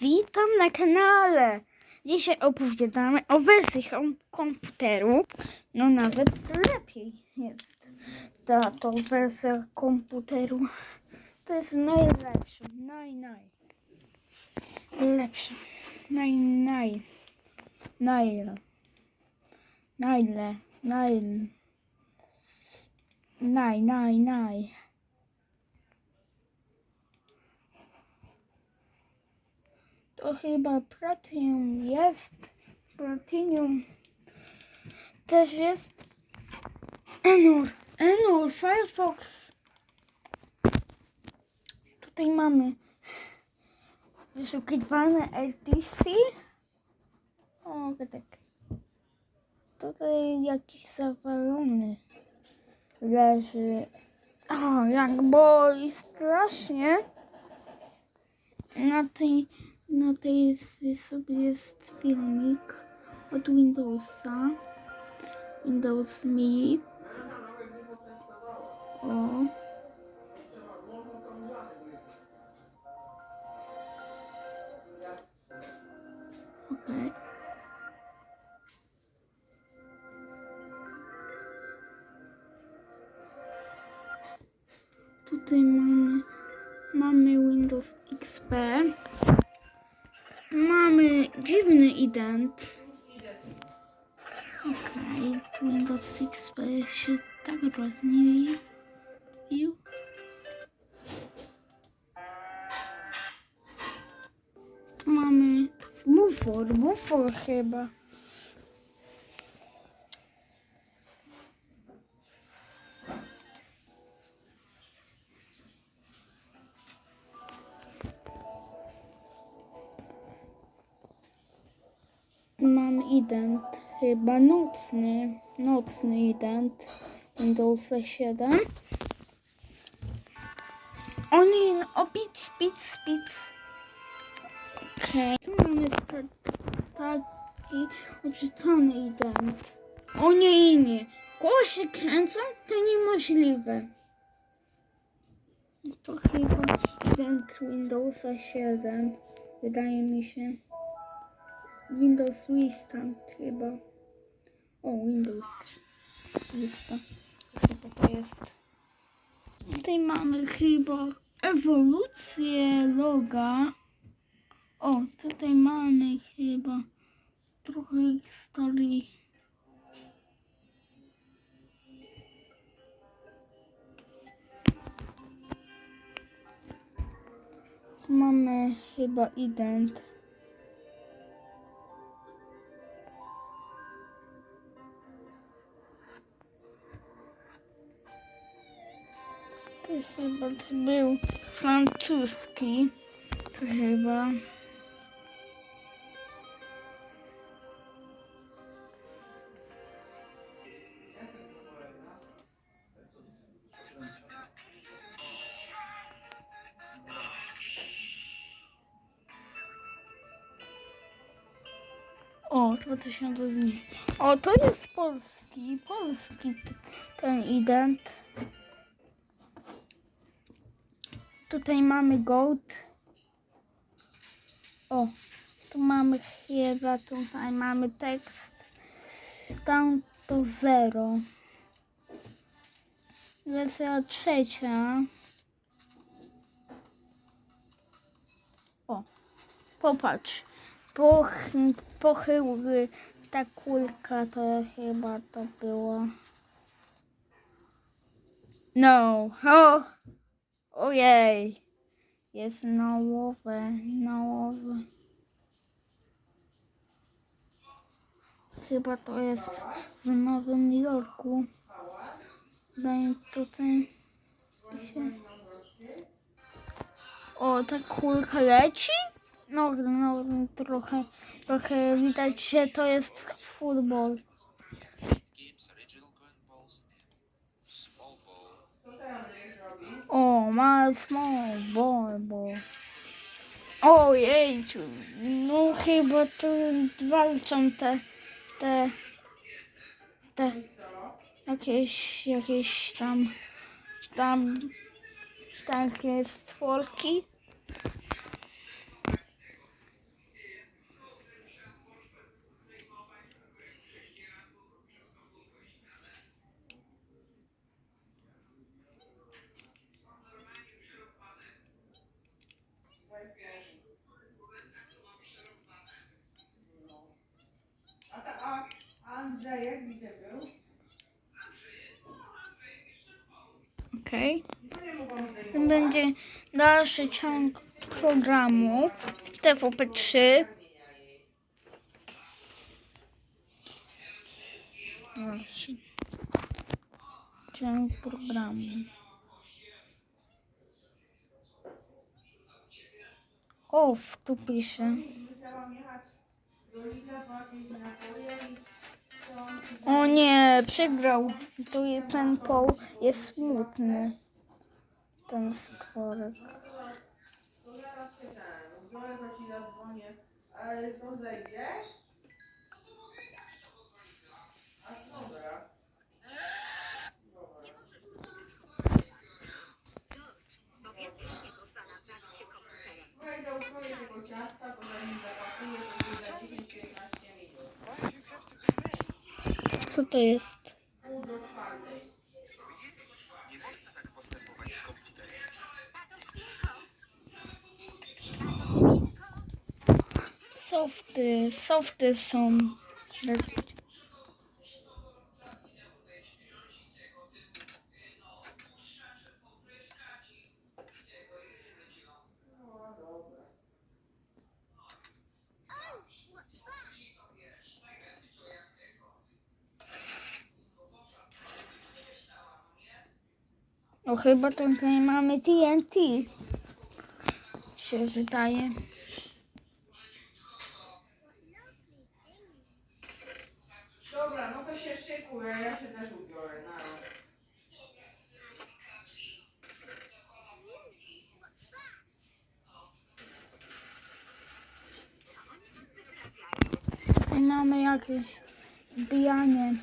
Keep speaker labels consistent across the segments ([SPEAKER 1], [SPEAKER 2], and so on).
[SPEAKER 1] Witam na kanale. Dzisiaj opowiadamy o wersji kom- komputeru. No nawet lepiej jest ta to wersja komputeru. To jest najlepsza, naj, naj. Lepsza. Naj, naj. Najle. Najle. Naj. Naj, naj, naj. To chyba Platinum jest. Platinum też jest. Enur. Enur, Firefox. Tutaj mamy wyszukiwane LTC. O, tak. Tutaj jakiś zawalony leży. O, jak boli strasznie. Na tej, na tej sobie jest filmik od Windowsa. Windows Me. O. Tutaj mamy mamy Windows XP. Dziwny ident. Okej, Windows XP się tak rozniwił. Tu mamy bufor, bufor chyba. Chyba nocny, nocny ident Windowsa 7. O nie, no, o pic. Okej, tu mamy taki odrzucony ident. O nie, nie, koło się kręcą? To niemożliwe. No To chyba ident Windowsa 7, wydaje mi się. Windows Vista chyba. O, Windows Vista. Chyba to jest. Tutaj mamy chyba ewolucję loga. O, tutaj mamy chyba trochę historii. Tu mamy chyba ident. Chyba to był francuski. Chyba. O, 2000 dni. O, to jest polski, polski ten ident. Tutaj mamy gold. O, tu mamy chyba, tutaj mamy tekst. Tam to zero. Wersja trzecia. O, popatrz. Poch, pochyły ta kulka to chyba to było. No, o! Ojej, jest nowe, nowe. Chyba to jest w Nowym Jorku. Daj tutaj się. O, ta kulka leci? No, no, trochę, trochę widać, że to jest futbol. O, ma small ball, ball. Ojej, no chyba tu walczą te, te, te, jakieś, jakieś tam, tam, takie stworki. Okej. To będzie dalszy ciąg programu TVP3. Dalszy ciąg programu. O, tu pisze. Przegrał. To je- ten poł jest smutny. Ten stworek.
[SPEAKER 2] To zaraz się ten, biorę to ci zadzwonię. Ale to zejdziesz? A dobra. Wejdę ukroję tego ciasta, bo zanim zapakuję, to będzie za 10-15 minut.
[SPEAKER 1] Co to jest? Softy, softy są. O, chyba tutaj mamy TNT. Się wydaje.
[SPEAKER 2] Dobra, no to się szykuję, ja się też ubiorę.
[SPEAKER 1] Tutaj mamy jakieś zbijanie.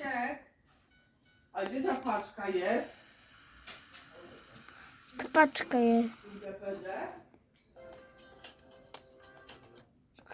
[SPEAKER 2] Misiek. A gdzie ta paczka jest?
[SPEAKER 1] paczka jest.
[SPEAKER 2] DPD?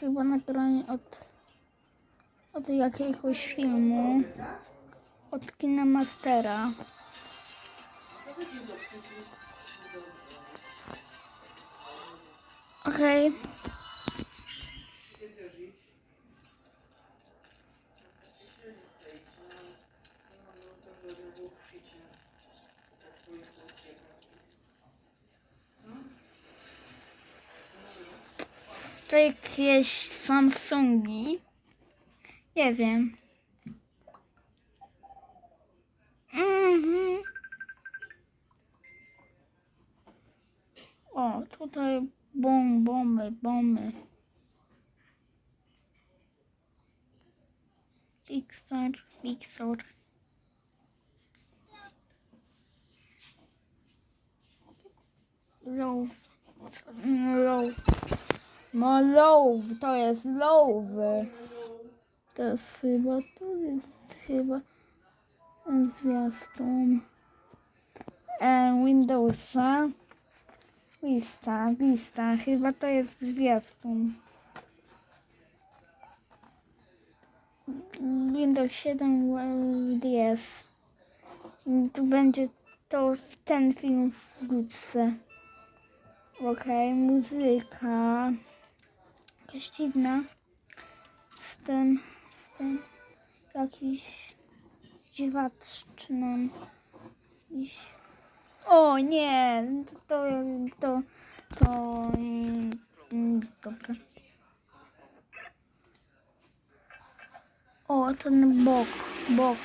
[SPEAKER 1] Chyba nagranie od, od jakiegoś filmu.
[SPEAKER 2] Tak?
[SPEAKER 1] Od Kinemastera. Okej.
[SPEAKER 2] Gdzie
[SPEAKER 1] Samsungi. Nie wiem. Mhm. O, tutaj bom, bomby, bomby. Pixar, Pixar. Low. Low. No low, to jest low. To jest chyba, to jest chyba zwiastun e, Windowsa. Vista, Vista, chyba to jest zwiastun. Windows 7 LDS. Tu będzie to w ten film wkrótce. Okej, muzyka. Jakaś dziwna. Z tym, z tym jakiś dziwacznym. Jakiś... O nie, to, to, to, mm, dobra. O, ten bok, bok.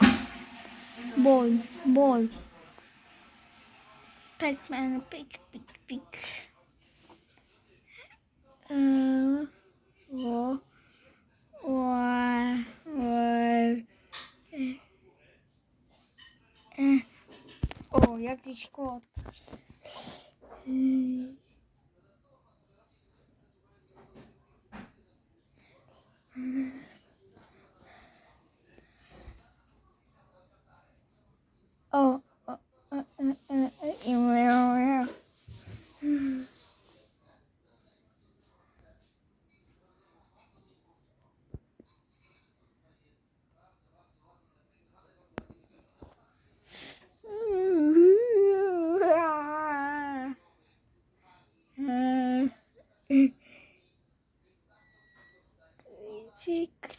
[SPEAKER 1] Bol, bol. Pac-Man, pik, pik, pik. Eee, o, ła, ła. E, e. O, jakiś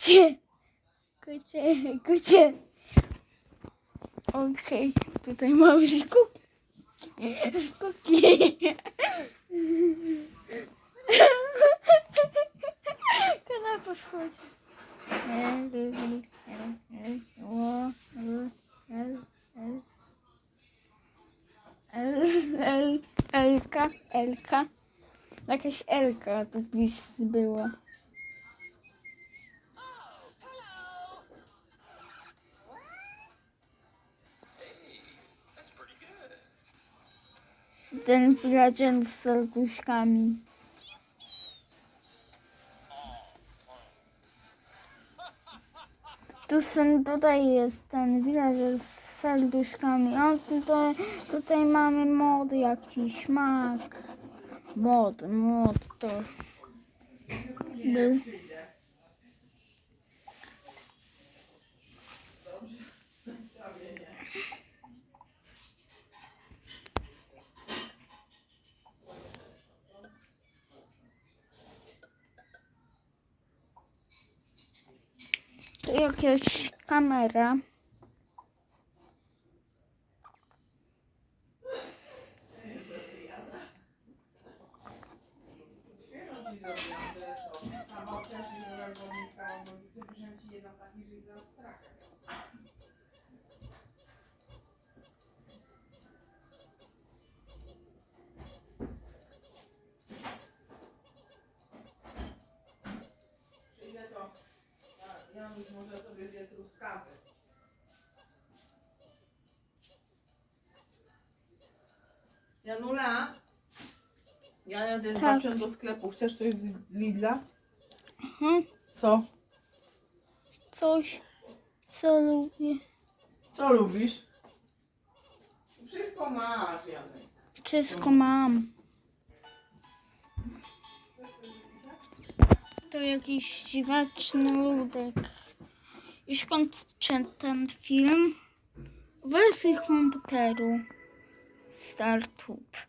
[SPEAKER 1] Gdzie, gdzie? Okej, tutaj mamy skok. Skoki. Kanapa L, Elka, Elka. Jakaś Elka tu była. Ten villager z serduszkami. Tu są, tutaj jest ten villager z serduszkami. A tutaj, tutaj mamy mod jakiś, mak. Mod, mod to był. Tu jakaś kamera.
[SPEAKER 2] Janula? Ja jadę z
[SPEAKER 1] Tak.
[SPEAKER 2] babcią do sklepu. Chcesz coś z Lidla?
[SPEAKER 1] Mhm.
[SPEAKER 2] Co?
[SPEAKER 1] Coś, co lubię.
[SPEAKER 2] Co lubisz? Wszystko masz, Janek.
[SPEAKER 1] Wszystko mam. To jakiś dziwaczny ludek. Już kończę ten film w wersji komputeru. Startup.